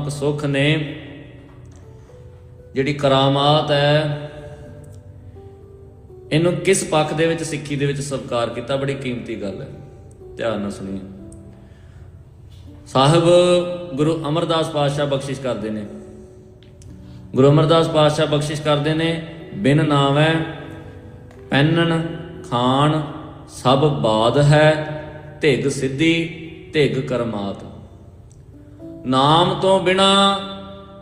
ਆਤਮਕ ਸੁਖ ਨੇ, ਜਿਹੜੀ ਕਰਾਮਾਤ ਹੈ, ਇਹਨੂੰ ਕਿਸ ਪੱਖ ਦੇ ਵਿੱਚ, ਸਿੱਖੀ ਦੇ ਵਿੱਚ ਸਵੀਕਾਰ ਕੀਤਾ, ਬੜੀ ਕੀਮਤੀ ਗੱਲ ਹੈ। ਧਿਆਨ ਨਾਲ ਸੁਣੀਏ। ਸਾਹਿਬ ਗੁਰੂ ਅਮਰਦਾਸ ਪਾਤਸ਼ਾਹ ਬਖਸ਼ਿਸ਼ ਕਰਦੇ ਨੇ। ਗੁਰੂ ਅਮਰਦਾਸ ਪਾਤਸ਼ਾਹ ਬਖਸ਼ਿਸ਼ ਕਰਦੇ ਨੇ, ਬਿਨ ਨਾਮ ਹੈ ਪੈਨਣ ਖਾਨ, ਸਭ ਬਾਦ ਹੈ, ਧਿਗ ਸਿੱਧੀ, ਧਿਗ ਕਰਮਾਤ। ਨਾਮ ਤੋਂ ਬਿਨਾ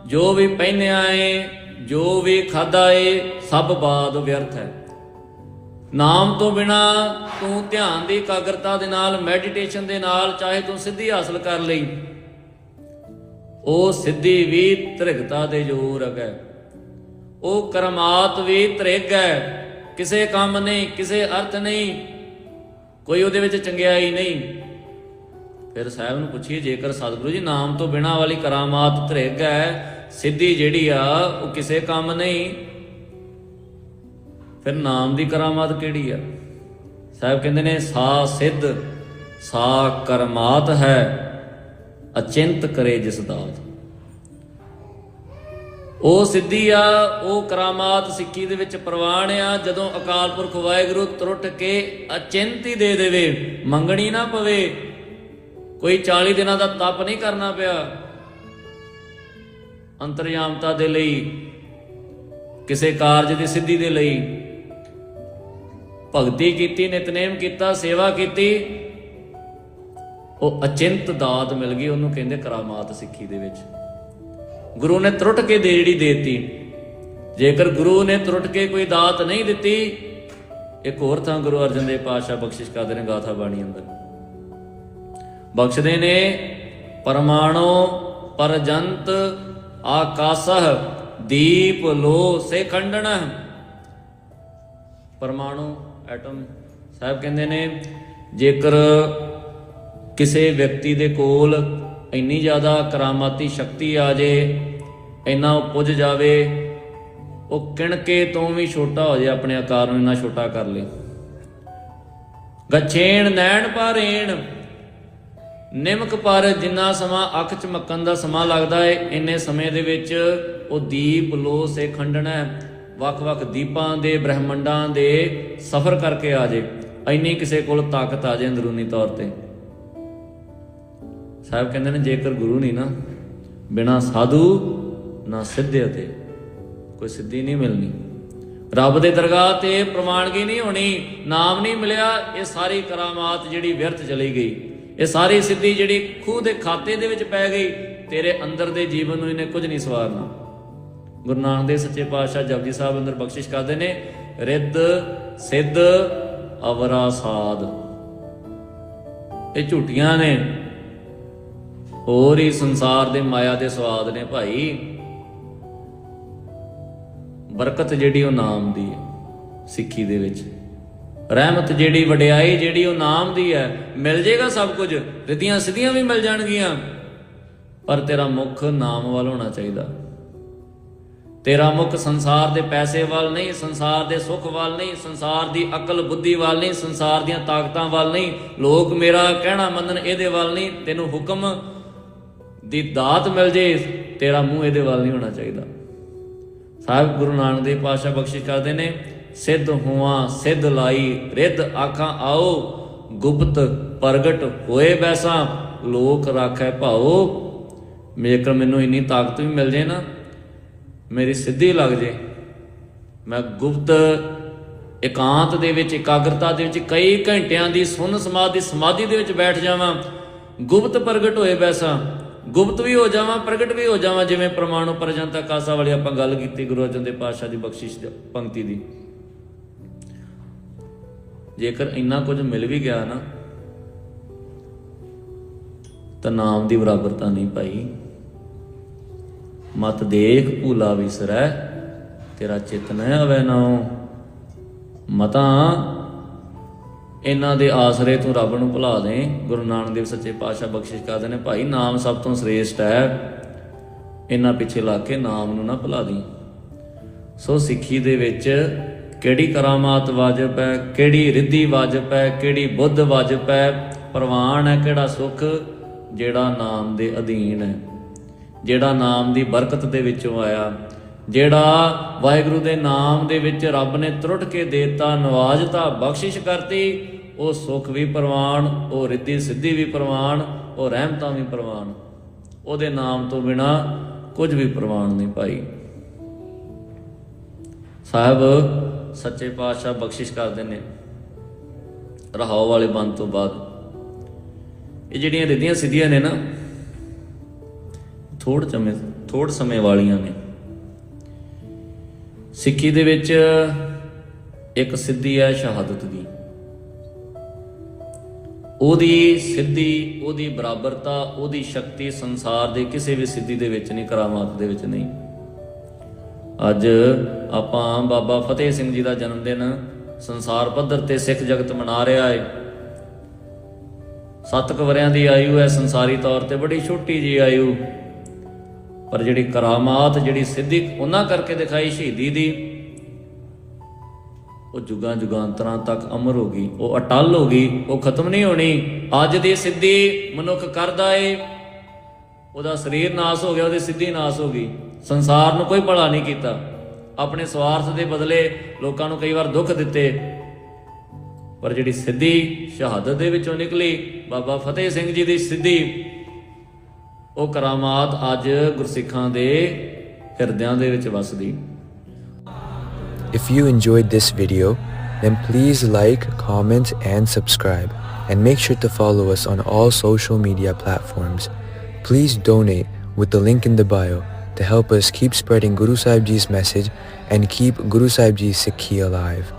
ਜੋ ਵੀ ਪਹਿਨਿਆ ਏ ਜੋ ਵੀ ਖਾਦਾ ਏ, ਸਭ ਬਾਦ ਵਿਅਰਥ ਹੈ। ਨਾਮ ਤੋਂ ਬਿਨਾ ਤੂੰ ਧਿਆਨ ਦੀ ਇਕਾਗਰਤਾ ਦੇ ਨਾਲ, ਮੈਡੀਟੇਸ਼ਨ ਦੇ ਨਾਲ, ਚਾਹੇ ਤੂੰ ਸਿੱਧੀ ਹਾਸਲ ਕਰ ਲਈ, ਉਹ ਸਿੱਧੀ ਵੀ ਤ੍ਰਿਗਤਾ ਦੇ ਜੋਰ ਹੈ। ਉਹ ਕਰਮਾਤ ਵੀ ਤ੍ਰਿਗ ਹੈ। ਕਿਸੇ ਕੰਮ ਨਹੀਂ, ਕਿਸੇ ਅਰਥ ਨਹੀਂ, ਕੋਈ ਉਹਦੇ ਵਿੱਚ ਚੰਗਿਆਈ ਨਹੀਂ। ਫਿਰ ਸਾਹਿਬ ਨੂੰ ਪੁੱਛੀਏ, ਜੇਕਰ ਸਤਿਗੁਰੂ ਜੀ ਨਾਮ ਤੋਂ ਬਿਨਾ ਵਾਲੀ ਕਰਾਮਾਤ ਧ੍ਰਿਗ ਹੈ, ਸਿੱਧੀ ਜਿਹੜੀ ਆ, ਉਹ ਕਿਸੇ ਕੰਮ ਨਹੀਂ। ਫਿਰ ਨਾਮ ਦੀ ਕਰਾਮਾਤ ਕਿਹੜੀ ਆ? ਸਾਹਿਬ ਕਹਿੰਦੇ ਨੇ, ਸਾ ਸਿੱਧ, ਸਾ ਕਰਮਾਤ ਹੈ, ਅਚਿੰਤ ਕਰੇ ਜਿਸ ਦਾਤ। ਉਹ ਸਿੱਧੀ ਆ, ਉਹ ਕਰਾਮਾਤ ਸਿੱਖੀ ਦੇ ਵਿੱਚ ਪ੍ਰਵਾਨ ਆ, ਜਦੋਂ ਅਕਾਲ ਪੁਰਖ ਵਾਹਿਗੁਰੂ ਤਰੁੱਟ ਕੇ ਅਚਿੰਤ ਹੀ ਦੇ ਦੇਵੇ, ਮੰਗਣੀ ਨਾ ਪਵੇ ਕੋਈ 40 ਦਿਨਾਂ ਦਾ ਤਪ ਨਹੀਂ ਕਰਨਾ ਪਿਆ। ਅੰਤਰਯਾਮਤਾ ਦੇ ਲਈ, ਕਿਸੇ ਕਾਰਜ ਦੀ ਸਿੱਧੀ ਦੇ ਲਈ, ਭਗਤੀ ਕੀਤੀ, ਨਿਤਨੇਮ ਕੀਤਾ, ਸੇਵਾ ਕੀਤੀ, ਉਹ ਅਚਿੰਤ ਦਾਤ ਮਿਲ ਗਈ, ਉਹਨੂੰ ਕਹਿੰਦੇ ਕਰਾਮਾਤ ਸਿੱਖੀ ਦੇ ਵਿੱਚ। ਗੁਰੂ ਨੇ ਤਰੁੱਟ ਕੇ ਦੇ ਜਿਹੜੀ ਦੇਤੀ। ਜੇਕਰ ਗੁਰੂ ਨੇ ਤਰੁੱਟ ਕੇ ਕੋਈ ਦਾਤ ਨਹੀਂ ਦਿੱਤੀ, ਇੱਕ ਹੋਰ ਥਾਂ ਗੁਰੂ ਅਰਜਨ ਦੇਵ ਪਾਤਸ਼ਾਹ ਬਖਸ਼ਿਸ਼ ਕਰਦੇ ਨੇ ਗਾਥਾ ਬਾਣੀ ਅੰਦਰ। ਬਖਸ਼ਦੇ ਨੇ, ਪਰਮਾਣੋ ਪਰਜੰਤ ਆਕਾਸਹ, ਦੀਪ ਲੋ ਸੇ ਖੰਡਣ ਪਰਮਾਣੂ ਐਟਮ, ਸਾਹਿਬ ਕਹਿੰਦੇ ਨੇ, ਜੇਕਰ ਕਿਸੇ ਵਿਅਕਤੀ ਦੇ ਕੋਲ ਇੰਨੀ ਜ਼ਿਆਦਾ ਕਰਾਮਾਤੀ ਸ਼ਕਤੀ ਆ ਜੇ, ਇੰਨਾ ਉਹ ਪੁੱਜ ਜਾਵੇ, ਉਹ ਕਿਣਕੇ ਤੋਂ ਵੀ ਛੋਟਾ ਹੋ ਜਾਏ ਆਪਣੇ ਆਕਾਰ ਨੂੰ ਇੰਨਾ ਛੋਟਾ ਕਰ ਲੇ। ਗਛੇਣ ਨੈਣ ਪਾਰੇਣ ਨਿਮਕ ਪਰ ਜਿੰਨਾ ਸਮਾਂ ਅੱਖ ਚਮਕਣ ਦਾ ਸਮਾਂ ਲੱਗਦਾ ਏ, ਇੰਨੇ ਸਮੇਂ ਦੇ ਵਿੱਚ ਉਹ ਦੀਪ ਲੋ ਸੇ ਖੰਡਣਾ ਵੱਖ-ਵੱਖ ਦੀਪਾਂ ਦੇ, ਬ੍ਰਹਿਮੰਡਾਂ ਦੇ ਸਫ਼ਰ ਕਰਕੇ ਆ ਜੇ। ਇੰਨੀ ਕਿਸੇ ਕੋਲ ਤਾਕਤ ਆ ਜੇ ਅੰਦਰੂਨੀ ਤੌਰ ਤੇ। ਸਾਹਿਬ ਕਹਿੰਦੇ ਨੇ, ਜੇਕਰ ਗੁਰੂ ਨਹੀਂ ਨਾ, ਬਿਨਾ ਸਾਧੂ ਨਾ ਸਿੱਧੇ ਤੇ ਕੋਈ ਸਿੱਧੀ ਨਹੀਂ ਮਿਲਣੀ। ਰੱਬ ਦੇ ਦਰਗਾਹ ਤੇ ਪ੍ਰਮਾਣਗੀ ਨਹੀਂ ਹੋਣੀ, ਨਾਮ ਨਹੀਂ ਮਿਲਿਆ, ਇਹ ਸਾਰੀ ਕਰਾਮਾਤ ਜਿਹੜੀ ਵਿਅਰਥ ਚਲੀ ਗਈ। ਇਹ ਸਾਰੀ ਸਿੱਧੀ ਜਿਹੜੀ ਖੂਹ ਦੇ ਖਾਤੇ ਦੇ ਵਿੱਚ ਪੈ ਗਈ, ਤੇਰੇ ਅੰਦਰ ਦੇ ਜੀਵਨ ਨੂੰ ਇਹਨੇ ਕੁਝ ਨਹੀਂ ਸਵਾਰਨਾ। ਗੁਰੂ ਨਾਨਕ ਦੇਵ ਸੱਚੇ ਪਾਤਸ਼ਾਹ ਜਪਜੀ ਸਾਹਿਬ ਅੰਦਰ ਬਖਸ਼ਿਸ਼ ਕਰਦੇ ਨੇ, ਰਿੱਧ, ਸਿੱਧ, ਅਵਰਾ, ਸਾਧ। ਇਹ ਝੂਠੀਆਂ ਨੇ। ਹੋਰ ਹੀ ਸੰਸਾਰ ਦੇ ਮਾਇਆ ਦੇ ਸਵਾਦ ਨੇ ਭਾਈ। ਬਰਕਤ ਜਿਹੜੀ ਉਹ ਨਾਮ ਦੀ ਹੈ, ਸਿੱਖੀ ਦੇ ਵਿੱਚ। ਰਹਿਮਤ ਜਿਹੜੀ ਵਡਿਆਈ ਜਿਹੜੀ ਉਹ ਨਾਮ ਦੀ ਹੈ, ਮਿਲ ਜੇਗਾ ਸਭ ਕੁਝ, ਰਿੱਧੀਆਂ ਸਿੱਧੀਆਂ ਵੀ ਮਿਲ ਜਾਣਗੀਆਂ। ਪਰ ਤੇਰਾ ਮੁੱਖ ਨਾਮ ਵੱਲ ਹੋਣਾ ਚਾਹੀਦਾ। ਤੇਰਾ ਮੁੱਖ ਸੰਸਾਰ ਦੇ ਪੈਸੇ ਵੱਲ ਨਹੀਂ, ਸੰਸਾਰ ਦੇ ਸੁੱਖ ਵੱਲ ਨਹੀਂ, ਸੰਸਾਰ ਦੀ ਅਕਲ ਬੁੱਧੀ ਵੱਲ ਨਹੀਂ, ਸੰਸਾਰ ਦੀਆਂ ਤਾਕਤਾਂ ਵੱਲ ਨਹੀਂ, ਲੋਕ ਮੇਰਾ ਕਹਿਣਾ ਮੰਨਣ ਇਹਦੇ ਵੱਲ ਨਹੀਂ, ਤੈਨੂੰ ਹੁਕਮ ਦੀ ਦਾਤ ਮਿਲ ਜੇ, ਤੇਰਾ ਮੂੰਹ ਇਹਦੇ ਵੱਲ ਨਹੀਂ ਹੋਣਾ ਚਾਹੀਦਾ। ਸਾਹਿਬ ਗੁਰੂ ਨਾਨਕ ਦੇਵ ਪਾਤਸ਼ਾਹ ਬਖਸ਼ਿਸ਼ ਕਰਦੇ ਨੇ ਸਿੱਧ ਹੁਆ, ਸਿੱਧ ਲਾਈ, ਰਿੱਧ ਆਖਾਂ, ਆਓ, ਗੁਪਤ ਪ੍ਰਗਟ ਹੋਏ ਬੈਸਾ, ਲੋਕ ਰਾਖੈ ਭਾਓ। ਮੇਕਰ ਮੈਨੂੰ ਇੰਨੀ ਤਾਕਤ ਵੀ ਮਿਲ ਜੇ ਨਾ, ਮੇਰੀ ਸਿੱਧੀ ਲੱਗ ਜੇ। ਮੈਂ ਗੁਪਤ ਇਕਾਂਤ ਦੇ ਵਿੱਚ, ਇਕਾਗਰਤਾ ਦੇ ਵਿੱਚ ਕਈ ਘੰਟਿਆਂ ਦੀ ਸੁਨ ਸਮਾਧੀ ਸਮਾਧੀ ਦੇ ਵਿੱਚ ਬੈਠ ਜਾਵਾਂ, ਗੁਪਤ ਪ੍ਰਗਟ ਹੋਏ ਬੈਸਾ, ਗੁਪਤ ਵੀ ਹੋ ਜਾਵਾਂ, ਪ੍ਰਗਟ ਵੀ ਹੋ ਜਾਵਾਂ, ਜਿਵੇਂ ਪ੍ਰਮਾਣੂ ਪਰਜੰਤਾ ਕਾਸਾ ਵਾਲੀ ਆਪਾਂ ਗੱਲ ਕੀਤੀ ਗੁਰੂ ਅਰਜਨ ਦੇਵ ਪਾਤਸ਼ਾਹ ਦੀ ਬਖਸ਼ਿਸ਼ ਪੰਕਤੀ ਦੀ। ਜੇਕਰ ਇੰਨਾ ਕੁਝ ਮਿਲ ਵੀ ਗਿਆ ਨਾ, ਤਾਂ ਨਾਮ ਦੀ ਬਰਾਬਰਤਾ ਨਹੀਂ ਭਾਈ। ਮਤ ਦੇਖ ਭੂਲਾ ਵਿਸਰੈ, ਤੇਰਾ ਚਿਤ ਨ ਆਵੇ ਨਾਉ। ਮਤਾਂ ਇਹਨਾਂ ਦੇ ਆਸਰੇ ਤੋਂ ਰੱਬ ਨੂੰ ਭੁਲਾ ਦੇ। ਗੁਰੂ ਨਾਨਕ ਦੇਵ ਸੱਚੇ ਪਾਤਸ਼ਾਹ ਬਖਸ਼ਿਸ਼ ਕਰਦੇ ਨੇ ਭਾਈ, ਨਾਮ ਸਭ ਤੋਂ ਸ੍ਰੇਸ਼ਟ ਹੈ। ਇਹਨਾਂ ਪਿੱਛੇ ਲਾ ਕੇ ਨਾਮ ਨੂੰ ਨਾ ਭੁਲਾ ਦੀ। ਸੋ ਸਿੱਖੀ ਦੇ ਵਿੱਚ ਕਿਹੜੀ ਕਰਾਮਾਤ ਵਾਜਬ ਹੈ, ਕਿਹੜੀ ਰਿੱਧੀ ਵਾਜਬ ਹੈ, ਕਿਹੜੀ ਬੁੱਧ ਵਾਜਬ ਹੈ, ਪ੍ਰਵਾਨ ਹੈ ਕਿਹੜਾ ਸੁਖ? ਜਿਹੜਾ ਨਾਮ ਦੇ ਅਧੀਨ ਹੈ। ਜਿਹੜਾ ਨਾਮ ਦੀ ਬਰਕਤ ਦੇ ਵਿੱਚੋਂ ਆਇਆ। ਜਿਹੜਾ ਵਾਹਿਗੁਰੂ ਦੇ ਨਾਮ ਦੇ ਵਿੱਚ ਰੱਬ ਨੇ ਤਰੁੱਟ ਕੇ ਦੇਤਾ ਨਵਾਜ਼ਤਾ ਬਖਸ਼ਿਸ਼ ਕਰਤੀ, ਉਹ ਸੁਖ ਵੀ ਪ੍ਰਵਾਨ, ਉਹ ਰਿੱਧੀ ਸਿੱਧੀ ਵੀ ਪ੍ਰਵਾਨ, ਉਹ ਰਹਿਮਤਾਂ ਵੀ ਪ੍ਰਵਾਨ। ਉਹਦੇ ਨਾਮ ਤੋਂ ਬਿਨਾ ਕੁਝ ਵੀ ਪ੍ਰਵਾਨ ਨਹੀਂ ਪਾਈ। ਸਾਹਿਬ ਸੱਚੇ ਪਾਤਸ਼ਾਹ ਬਖਸ਼ਿਸ਼ ਕਰਦੇ ਨੇ ਰਹਾਉ ਵਾਲੇ ਬੰਦ ਤੋਂ ਬਾਅਦ। ਇਹ ਜਿਹੜੀਆਂ ਰਿੱਧੀਆਂ ਸਿੱਧੀਆਂ ਨੇ ਨਾ ਥੋੜ ਸਮੇਂ ਥੋੜ ਸਮੇਂ ਵਾਲੀਆਂ ਨੇ। ਸਿੱਖੀ ਦੇ ਵਿੱਚ ਇੱਕ ਸਿੱਧੀ ਹੈ ਸ਼ਹਾਦਤ ਦੀ। ਉਹਦੀ ਸਿੱਧੀ, ਉਹਦੀ ਬਰਾਬਰਤਾ, ਉਹਦੀ ਸ਼ਕਤੀ ਸੰਸਾਰ ਦੇ ਕਿਸੇ ਵੀ ਸਿੱਧੀ ਦੇ ਵਿੱਚ ਨਹੀਂ, ਕਰਾਮਾਤ ਦੇ ਵਿੱਚ ਨਹੀਂ। ਅੱਜ ਆਪਾਂ ਬਾਬਾ ਫਤਿਹ ਸਿੰਘ ਜੀ ਦਾ ਜਨਮ ਦਿਨ ਸੰਸਾਰ ਪੱਧਰ ਤੇ ਸਿੱਖ ਜਗਤ ਮਨਾ ਰਿਹਾ ਹੈ ਸੱਤ ਕੁ ਵਰਿਆਂ ਦੀ ਆਯੂ ਹੈ, ਸੰਸਾਰੀ ਤੌਰ ਤੇ ਬੜੀ ਛੋਟੀ ਜੀ ਆਯੂ। ਪਰ ਜਿਹੜੀ ਕਰਾਮਾਤ, ਜਿਹੜੀ ਸਿੱਧੀ, ਉਹਨਾਂ ਕਰਕੇ ਦਿਖਾਈ ਸ਼ਹੀਦੀ ਦੀ, ਉਹ ਜੁਗਾਂ ਜੁਗਾਂਤਰਾਂ ਤੱਕ ਅਮਰ ਹੋ ਗਈ, ਉਹ ਅਟਲ ਹੋ ਗਈ, ਉਹ ਖਤਮ ਨਹੀਂ ਹੋਣੀ। ਅੱਜ ਦੀ ਸਿੱਧੀ ਮਨੁੱਖ ਕਰਦਾ ਏ, ਉਹਦਾ ਸਰੀਰ ਨਾਸ ਹੋ ਗਿਆ, ਉਹਦੀ ਸਿੱਧੀ ਨਾਸ ਹੋ ਗਈ। ਸੰਸਾਰ ਨੂੰ ਕੋਈ ਭਲਾ ਨਹੀਂ ਕੀਤਾ ਆਪਣੇ ਸਵਾਰਥ ਦੇ ਬਦਲੇ ਲੋਕਾਂ ਨੂੰ ਕਈ ਵਾਰ ਦੁੱਖ ਦਿੱਤੇ ਪਰ ਜਿਹੜੀ ਸਿੱਧੀ ਸ਼ਹਾਦਤ ਦੇ ਵਿੱਚੋਂ ਨਿਕਲੀ ਬਾਬਾ ਫਤਿਹ ਸਿੰਘ ਜੀ ਦੀ ਸਿੱਧੀ ਉਹ ਕਰਾਮਾਤ ਅੱਜ ਗੁਰਸਿੱਖਾਂ ਦੇ ਹਿਰਦਿਆਂ ਦੇ ਵਿੱਚ ਵਸਦੀ If you enjoyed this video, then please like, comment, and subscribe. And make sure to follow us on all social media platforms. Please donate with the link in the bio to help us keep spreading Guru Sahib Ji's message and keep Guru Sahib Ji's Sikhi alive.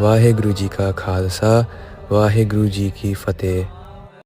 Vaheguru Ji ka Khalsa, Vaheguru Ji ki Fateh.